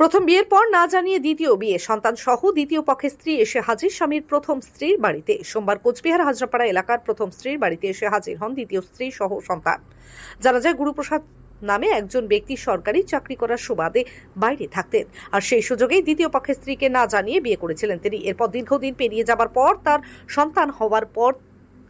প্রথম বিয়ের পর না জানিয়ে দ্বিতীয় বিয়ে। সন্তান সহ দ্বিতীয় পক্ষের স্ত্রী এসে হাজির। স্বামীর প্রথম স্ত্রীর বাড়িতে। সোমবার কোচবিহার হাজরাপাড়া এলাকার প্রথম স্ত্রীর বাড়িতে এসে হাজির হন দ্বিতীয় স্ত্রী সহ সন্তান। জানা যায়, গুরুপ্রসাদ নামে একজন ব্যক্তি সরকারি চাকরি করার সুবাদে বাইরে থাকতেন। আর সেই সুযোগেই দ্বিতীয় পক্ষের স্ত্রীকে না জানিয়ে বিয়ে করেছিলেন তিনি। এরপর দীর্ঘদিন পেরিয়ে যাবার পর তার সন্তান হওয়ার পর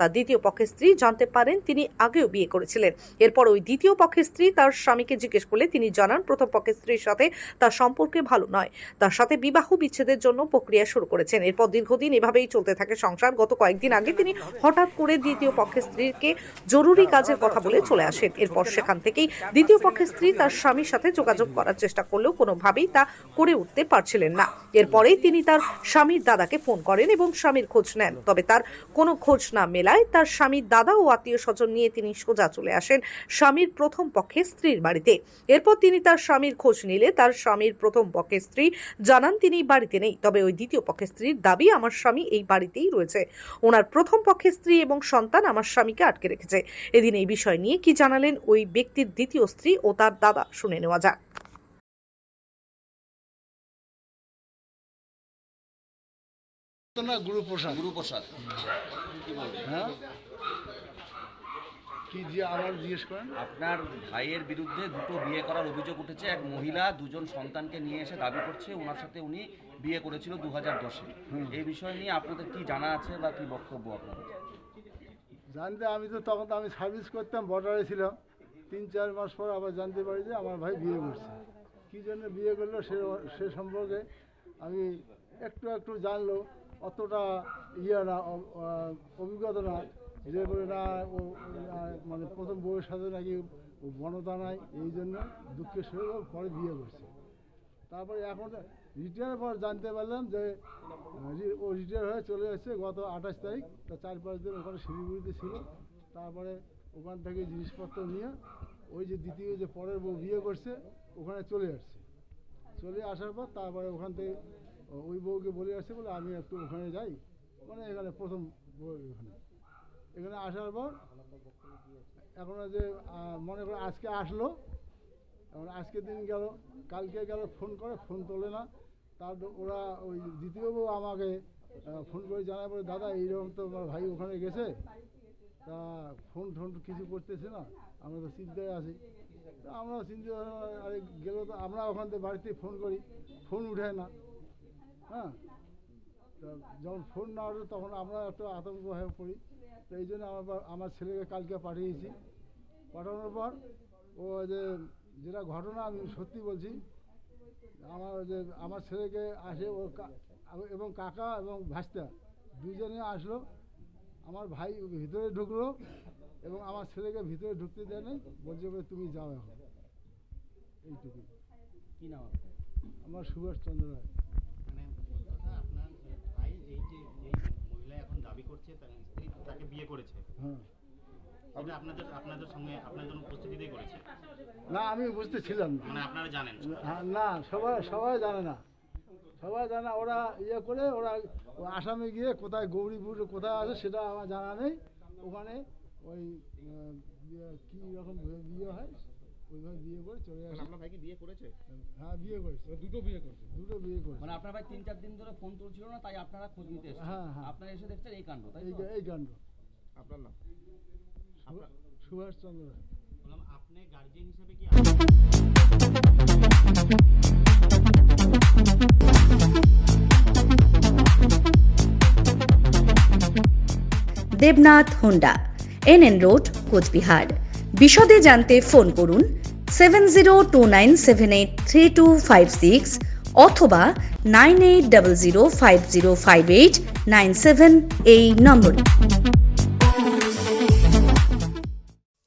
তার দ্বিতীয় পক্ষের স্ত্রী জানতে পারেন তিনি আগেও বিয়ে করেছিলেন। এরপর ওই দ্বিতীয় পক্ষের স্ত্রী তার স্বামীকে জিজ্ঞেস করলে তিনি জানান, প্রথম পক্ষের স্ত্রীর সাথে তার সম্পর্কে ভালো নয়। তার সাথে বিবাহ বিচ্ছেদের জন্য প্রক্রিয়া শুরু করেছেন। এরপর দীর্ঘদিন এভাবেই চলতে থাকে সংসার। গত কয়েকদিন আগে তিনি হঠাৎ করে দ্বিতীয় পক্ষের স্ত্রীকে জরুরি কাজের কথা বলে চলে আসেন। এরপর সেখান থেকেই দ্বিতীয় পক্ষের স্ত্রী তার স্বামীর সাথে যোগাযোগ করার চেষ্টা করলেও কোনোভাবেই তা করে উঠতে পারছিলেন না। এরপরেই তিনি তার স্বামীর দাদাকে ফোন করেন এবং স্বামীর খোঁজ নেন। তবে তার কোনো খোঁজ না মেলায় তার স্বামীর দাদা ও আত্মীয় স্বজন নিয়ে তিনি সোজা চলে আসেন স্বামীর প্রথম পক্ষে স্ত্রীর বাড়িতে। এরপর তিনি তার স্বামীর খোঁজ নিলে তার স্বামীর প্রথম পক্ষের স্ত্রী জানান তিনি বাড়িতে নেই। তবে ওই দ্বিতীয় পক্ষের স্ত্রীর দাবি, আমার স্বামী এই বাড়িতেই রয়েছে। ওনার প্রথম পক্ষের স্ত্রী এবং সন্তান আমার স্বামীকে আটকে রেখেছে। এদিন এই বিষয় নিয়ে কি জানালেন ওই ব্যক্তির দ্বিতীয় স্ত্রী ও তার দাদা, শুনে নেওয়া যাক। না হ্যাঁ? কি দিয়ে আবার জিজ্ঞেস করেন? আপনার ভাইয়ের বিরুদ্ধে দুটো বিয়ে করার অভিযোগ উঠেছে। এক মহিলা দুজন সন্তানকে নিয়ে এসে দাবি করছে ওনার সাথে উনি বিয়ে করেছিল দু হাজার দশে এই বিষয় নিয়ে আপনাদের কি জানা আছে বা কি বক্তব্য আপনাদের জানতে আমি তো তখন তো আমি সার্ভিস করতাম বর্ডারে ছিলাম। তিন চার মাস পর আবার জানতে পারি যে আমার ভাই বিয়ে করছে। কী জন্য বিয়ে করল সে সে সম্পর্কে আমি একটু একটু জানলো। অতটা ইয়ে না অভিজ্ঞতা না যে করে না, ও মানে প্রথম বউয়ের সাথে নাকি ও বনতা নাই, এই জন্য দুঃখের সঙ্গে পরে বিয়ে করছে। তারপরে এখন রিটায়ার পর জানতে পারলাম যে ও রিটায়ার হয়ে চলে এসেছে গত আঠাশ তারিখ, তা চার পাঁচ দিন ওখানে শিলিগুড়িতে ছিল। তারপরে ওখান থেকে জিনিসপত্র নিয়ে ওই যে দ্বিতীয় যে পরের বউ বিয়ে করছে, ওখানে চলে আসছে। চলে আসার পর তারপরে ওখান থেকে ওই বউকে বলে আসছে বলে আমি একটু ওখানে যাই। মানে এখানে প্রথম বউ এখানে। আসার পর এখন যে মনে করো আজকে আসলো, এখন আজকে দিন গেল, কালকে গেল, ফোন করে, ফোন তোলে না। তার ওরা ওই দ্বিতীয় বউ আমাকে ফোন করে জানায় বলে, দাদা, এইরকম তো আমার ভাই ওখানে গেছে। তা ফোন টোন কিছু করতেছে না। আমরা তো চিন্তায় আছি। তা আমরা চিন্তা আরে গেলেও তো, আমরা ওখান থেকে বাড়িতে ফোন করি। ফোন উঠায় না। হ্যাঁ? তা যখন ফোন না ওঠে তখন আমরা একটু আতঙ্ক হয়ে পড়ি। তো এই জন্য আমার আমার ছেলেকে কালকে পাঠিয়েছি। পাঠানোর পর ও যে যেটা ঘটনা আমি সত্যি বলছি আমার যে আমার ছেলেকে আসে ও এবং কাকা এবং ভাস্তা দুজনে আসলো। আমার ভাই ভিতরে ঢুকলো এবং আমার ছেলেকে ভিতরে ঢুকতে দেয় নাই। বলছে বলে তুমি যাও এখন। এইটুকুই। কি নাম? আমার সুভাষচন্দ্র রায় মানে মোট কথা আপনার ভাই এই যে এই মহিলা এখন দাবি করছে তার স্ত্রী তাকে বিয়ে করেছে হ্যাঁ সেটা আপনাদের আপনাদের সঙ্গে আপনার উপস্থিতিতেই করেছে। না আমি বুঝতে ছিলাম না। মানে আপনারা জানেন হ্যাঁ, না সবাই সবাই জানে না। সবাই জানে না ওরা ইয়ে করে ওরা আসামে গিয়ে কোথায় গৌরীপুর কোথায় আছে সেটা আমার জানা নেই। ওখানে ওই ইয়ে, কী রকম বিয়ে হয় ওইভাবে বিয়ে করে চলে আসে। আপনার ভাই কি বিয়ে করেছে? হ্যাঁ বিয়ে করেছে। দুটো বিয়ে করেছে? দুটো বিয়ে করেছে। মানে আপনার ভাই তিন চার দিন ধরে ফোন তুলছিল না তাই আপনারা খোঁজ নিতে এসেছেন। হ্যাঁ, হ্যাঁ। আপনারা এসে দেখছেন এই কাণ্ড তাই এই এই কাণ্ড। আপনার নাম? সু- সুভাষচন্দ্র বললাম আপনি গার্জিয়ান হিসেবে কি Debnath Honda N N road Cooch Behar. বিশদে জানতে ফোন করুন seven zero two nine seven eight three two five six অথবা nine eight double zero five zero five eight nine seven এই নম্বরে।